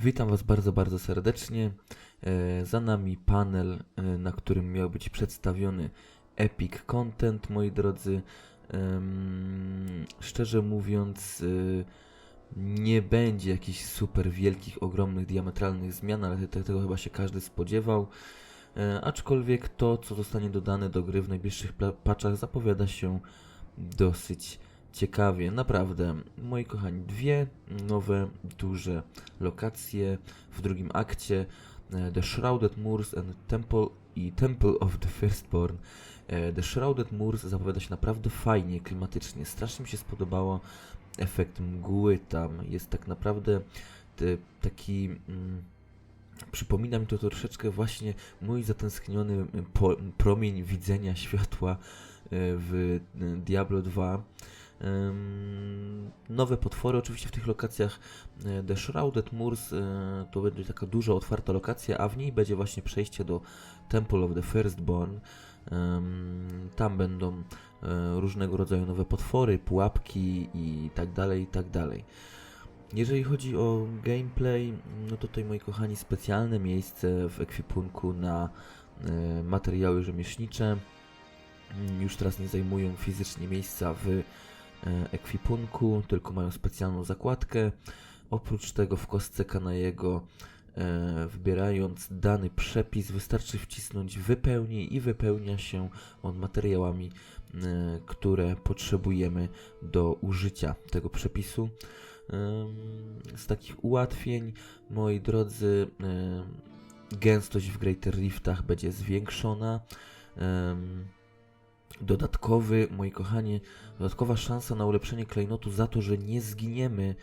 Witam Was bardzo, bardzo serdecznie. E, Za nami panel, e, na którym miał być przedstawiony Epic Content, moi drodzy. Szczerze mówiąc, e, nie będzie jakichś super wielkich, ogromnych, diametralnych zmian, ale te- tego chyba się każdy spodziewał. Aczkolwiek to, co zostanie dodane do gry w najbliższych patchach, zapowiada się dosyć ciekawie. Naprawdę, moi kochani, dwie nowe, duże lokacje w drugim akcie e, The Shrouded Moors and Temple i Temple of the Firstborn. E, The Shrouded Moors zapowiada się naprawdę fajnie, klimatycznie. Strasznie mi się spodobało efekt mgły tam. Jest tak naprawdę te, taki... Mm, Przypomina mi to troszeczkę właśnie mój zatęskniony mm, po, promień widzenia światła e, w Diablo 2. Nowe potwory oczywiście w tych lokacjach. e, The Shrouded Moors e, to będzie taka duża, otwarta lokacja, a w niej będzie właśnie przejście do Temple of the Firstborn. Tam będą e, różnego rodzaju nowe potwory, pułapki i tak dalej, i tak dalej. Jeżeli chodzi o gameplay, no to tutaj moi kochani specjalne miejsce w ekwipunku na materiały rzemieślnicze. Mm, Już teraz nie zajmują fizycznie miejsca w ekwipunku, tylko mają specjalną zakładkę. Oprócz tego w kostce Kanajego e, wybierając dany przepis wystarczy wcisnąć wypełnij i wypełnia się on materiałami, e, które potrzebujemy do użycia tego przepisu. Z takich ułatwień, moi drodzy, gęstość w Greater Riftach będzie zwiększona. Dodatkowy, moi kochani, dodatkowa szansa na ulepszenie klejnotu za to, że nie zginiemy e,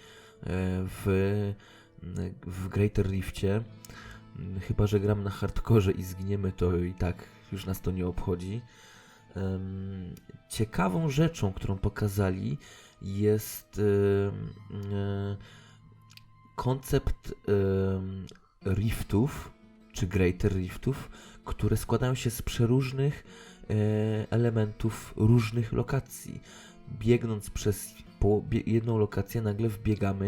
w, w Greater Rifcie. Mm, Chyba, że gram na hardkorze i zginiemy, to i tak już nas to nie obchodzi. Ciekawą rzeczą, którą pokazali, jest em, e, koncept riftów, czy Greater Riftów, które składają się z przeróżnych e, elementów różnych lokacji. Biegnąc przez jedną lokację, nagle wbiegamy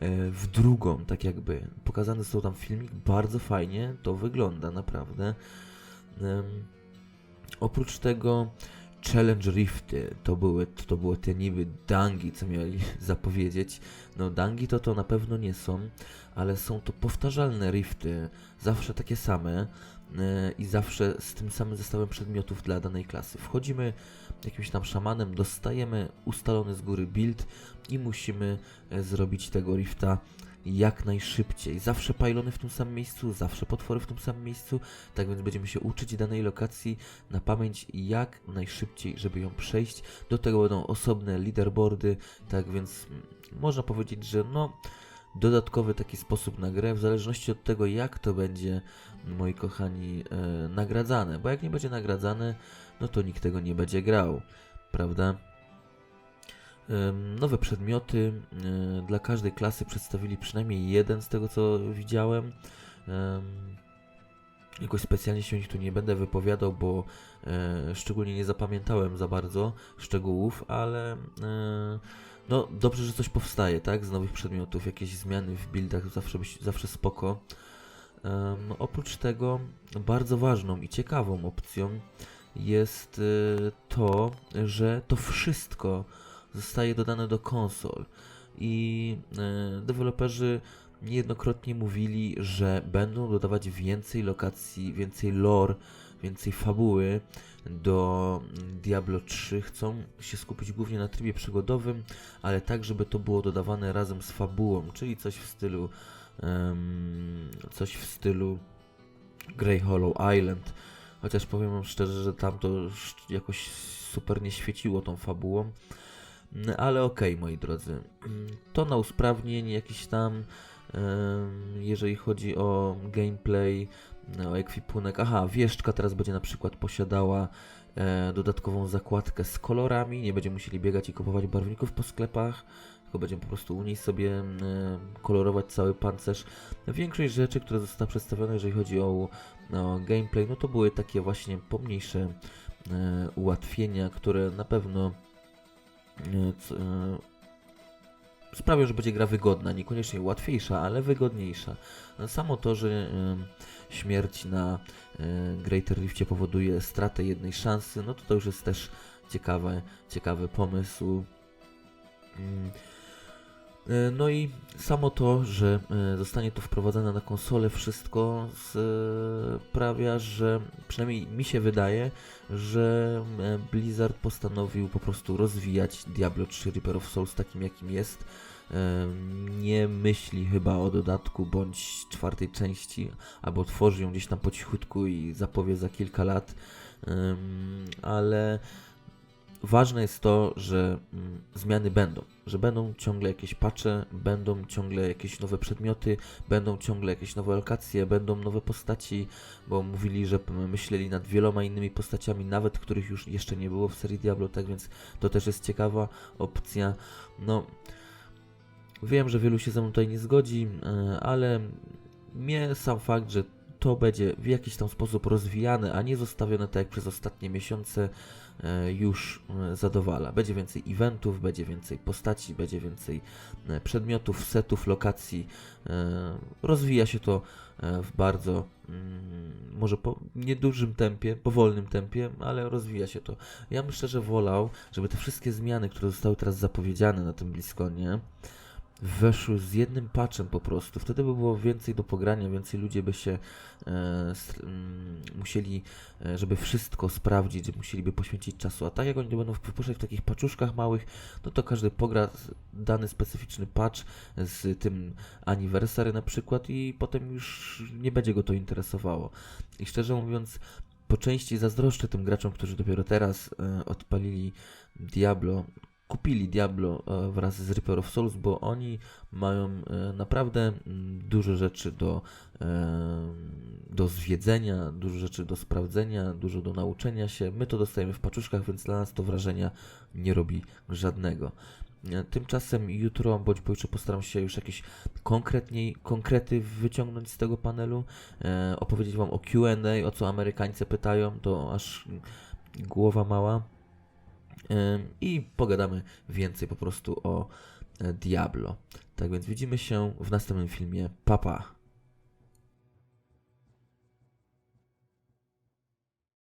e, w drugą, tak jakby. Pokazany są tam filmik, bardzo fajnie to wygląda, naprawdę. Oprócz tego Challenge Rifty to były, to były te niby dangi, co mieli zapowiedzieć. No dangi to to na pewno nie są, ale są to powtarzalne rifty, zawsze takie same e, i zawsze z tym samym zestawem przedmiotów dla danej klasy. Wchodzimy jakimś tam szamanem, dostajemy ustalony z góry build i musimy e, zrobić tego rifta jak najszybciej. Zawsze pylony w tym samym miejscu, zawsze potwory w tym samym miejscu, tak więc będziemy się uczyć danej lokacji na pamięć jak najszybciej, żeby ją przejść. Do tego będą osobne leaderboardy, tak więc można powiedzieć, że no dodatkowy taki sposób na grę, w zależności od tego jak to będzie, moi kochani, e, nagradzane, bo jak nie będzie nagradzane, no to nikt tego nie będzie grał, prawda? Em, Nowe przedmioty e, dla każdej klasy przedstawili przynajmniej jeden z tego co widziałem. Em, Jakoś specjalnie się tu nie będę wypowiadał, bo e, szczególnie nie zapamiętałem za bardzo szczegółów, ale e, no dobrze, że coś powstaje, tak? Z nowych przedmiotów, jakieś zmiany w buildach zawsze, zawsze spoko. Em, oprócz tego bardzo ważną i ciekawą opcją jest e, to, że to wszystko zostaje dodane do konsol i e, deweloperzy niejednokrotnie mówili, że będą dodawać więcej lokacji, więcej lore, więcej fabuły do Diablo 3. Chcą się skupić głównie na trybie przygodowym, ale tak, żeby to było dodawane razem z fabułą, czyli coś w stylu em, coś w stylu Grey Hollow Island. Chociaż powiem wam szczerze, że tam to jakoś super nie świeciło tą fabułą. Mm, Ale okej, moi drodzy. Mm, To na usprawnienie jakiś tam, jeżeli chodzi o gameplay, o ekwipunek. Aha, wieszczka teraz będzie na przykład posiadała e, dodatkową zakładkę z kolorami. Nie będziemy musieli biegać i kupować barwników po sklepach, tylko będziemy po prostu u niej sobie e, kolorować cały pancerz. Większość rzeczy, które zostały przedstawione, jeżeli chodzi o, o gameplay, no to były takie właśnie pomniejsze e, ułatwienia, które na pewno e, c- e, sprawią, że będzie gra wygodna, niekoniecznie łatwiejsza, ale wygodniejsza. Samo to, że śmierć na e, Greater Rifcie powoduje stratę jednej szansy, no to to już jest też ciekawe, ciekawy pomysł. Mm. E, No i samo to, że e, zostanie to wprowadzone na konsolę, wszystko sprawia, że przynajmniej mi się wydaje, że e, Blizzard postanowił po prostu rozwijać Diablo 3 Reaper of Souls takim jakim jest. E, Nie myśli chyba o dodatku bądź czwartej części, albo tworzy ją gdzieś tam po cichutku i zapowie za kilka lat, ale ważne jest to, że mm, zmiany będą, że będą ciągle jakieś patche, będą ciągle jakieś nowe przedmioty, będą ciągle jakieś nowe lokacje, będą nowe postaci, bo mówili, że myśleli nad wieloma innymi postaciami, nawet których już jeszcze nie było w serii Diablo, tak więc to też jest ciekawa opcja. No, wiem, że wielu się ze mną tutaj nie zgodzi, e, ale mnie sam fakt, że to będzie w jakiś tam sposób rozwijane, a nie zostawione tak jak przez ostatnie miesiące, e, już e, zadowala. Będzie więcej eventów, będzie więcej postaci, będzie więcej e, przedmiotów, setów, lokacji. Rozwija się to w bardzo, mm, może po niedużym tempie, powolnym tempie, ale rozwija się to. Ja bym szczerze wolał, żeby te wszystkie zmiany, które zostały teraz zapowiedziane na tym Bliskonie, weszły z jednym patchem po prostu. Wtedy by było więcej do pogrania, więcej ludzie by się e, mm, musieli, e, żeby wszystko sprawdzić, musieliby poświęcić czasu. A tak jak oni będą wypuszczać w takich paczuszkach małych, no to każdy pogra dany specyficzny patch z tym anniversary na przykład i potem już nie będzie go to interesowało. I szczerze mówiąc, po części zazdroszczę tym graczom, którzy dopiero teraz e, odpalili Diablo, kupili Diablo e, wraz z Reaper of Souls, bo oni mają e, naprawdę mm, dużo rzeczy do, e, do zwiedzenia, dużo rzeczy do sprawdzenia, dużo do nauczenia się. My to dostajemy w paczuszkach, więc dla nas to wrażenia nie robi żadnego. Tymczasem jutro bądź pojutrze postaram się już jakieś konkretniej, konkrety wyciągnąć z tego panelu, opowiedzieć Wam o Q&A, o co Amerykańcy pytają, to aż głowa mała. I pogadamy więcej po prostu o e, Diablo. Tak więc widzimy się w następnym filmie. Papa. Pa.